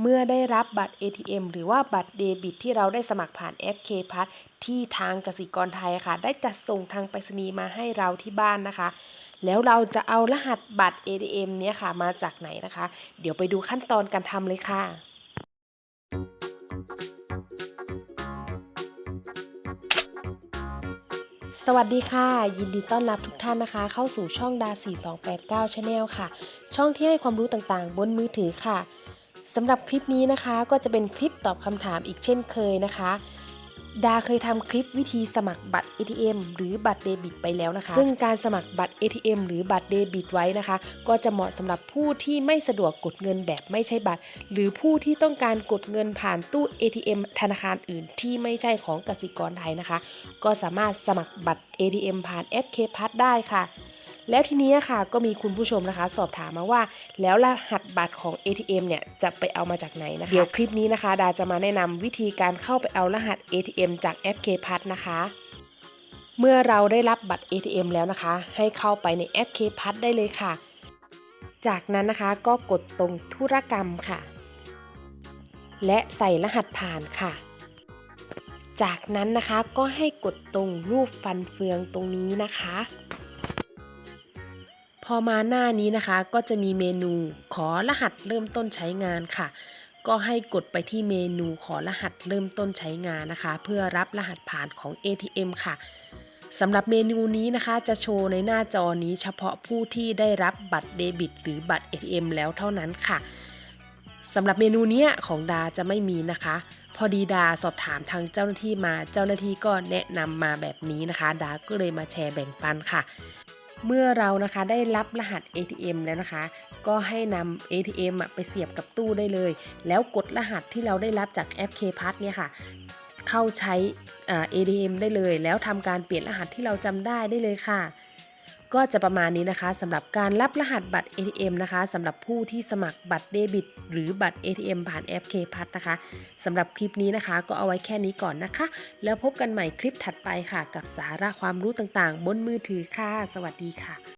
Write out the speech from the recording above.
เมื่อได้รับบัตร ATM หรือว่าบัตรเดบิต ที่เราได้สมัครผ่านแอป K p a s ที่ทางกสิกรไทยค่ะ ได้จัดส่งทางไปรษณีย์มาให้เราที่บ้านนะคะ แล้วเราจะเอารหัสบัตร ATM เนี้ยค่ะมาจากไหนนะคะ เดี๋ยวไปดูขั้นตอนการทำเลยค่ะสวัสดีค่ะ ยินดีต้อนรับทุกท่านนะคะ เข้าสู่ช่องดา 4289 Channel ค่ะ ช่องที่ให้ความรู้ต่างๆ บนมือถือค่ะ สำหรับคลิปนี้นะคะก็จะเป็นคลิปตอบคำถามอีกเช่นเคยนะคะ ดาเคยทำคลิปวิธีสมัครบัตร ATM หรือบัตรเดบิตไปแล้วนะคะ ซึ่งการสมัครบัตร ATM หรือบัตรเดบิตไว้นะคะ ก็จะเหมาะสำหรับผู้ที่ไม่สะดวกกดเงินแบบไม่ใช่บัตร หรือผู้ที่ต้องการกดเงินผ่านตู้ ATM ธนาคารอื่นที่ไม่ใช่ของกสิกรไทยนะคะ ก็สามารถสมัครบัตร ATM ผ่านแอป K-Pass ได้ค่ะ แล้วทีนี้ค่ะก็มีคุณผู้ชมนะคะ สอบถามมาว่า แล้วรหัสบัตรของ ATM เนี่ยจะไปเอามาจากไหนนะคะ เดี๋ยวคลิปนี้นะคะ ดาจะมาแนะนำวิธีการเข้าไปเอารหัส ATM จากแอป K-Pass นะคะ เมื่อเราได้รับบัตร ATM แล้วนะคะ ให้เข้าไปในแอป K-Pass ได้เลยค่ะ จากนั้นนะคะก็กดตรงธุรกรรมค่ะ และใส่รหัสผ่านค่ะจากนั้นนะคะก็ให้กดตรงรูปฟันเฟืองตรงนี้นะคะ พอมาหน้านี้นะคะก็จะมีเมนูขอรหัสเริ่มต้นใช้งานค่ะ ก็ให้กดไปที่เมนูขอรหัสเริ่มต้นใช้งานนะคะ เพื่อรับรหัสผ่านของ ATM ค่ะสำหรับเมนูนี้นะคะ จะโชว์ในหน้าจอนี้เฉพาะผู้ที่ได้รับบัตรเดบิต หรือบัตร ATM แล้วเท่านั้นค่ะสำหรับเมนูนี้ของดาจะไม่มีนะคะ พอดีดาสอบถามทางเจ้าหน้าที่มาเจ้าหน้าที่ก็แนะนำมาแบบนี้นะคะ ดาก็เลยมาแชร์แบ่งปันค่ะ เมื่อเรานะคะได้รับรหัส ATM แล้วนะคะ ก็ให้นำ ATM อะไปเสียบกับตู้ได้เลย แล้วกดรหัสที่เราได้รับจากแอป K-Pass เนี่ยค่ะ เข้าใช้ ATM ได้เลย แล้วทำการเปลี่ยนรหัสที่เราจำได้ได้เลยค่ะ ก็จะประมาณนี้นะคะสำหรับการรับรหัสบัตร ATM นะคะสำหรับผู้ที่สมัครบัตรเดบิต หรือบัตร ATM ผ่านแอป K-Pass นะคะสำหรับคลิปนี้นะคะ ก็เอาไว้แค่นี้ก่อนนะคะ แล้วพบกันใหม่คลิปถัดไปค่ะ กับสาระความรู้ต่างๆ บนมือถือค่ะ สวัสดีค่ะ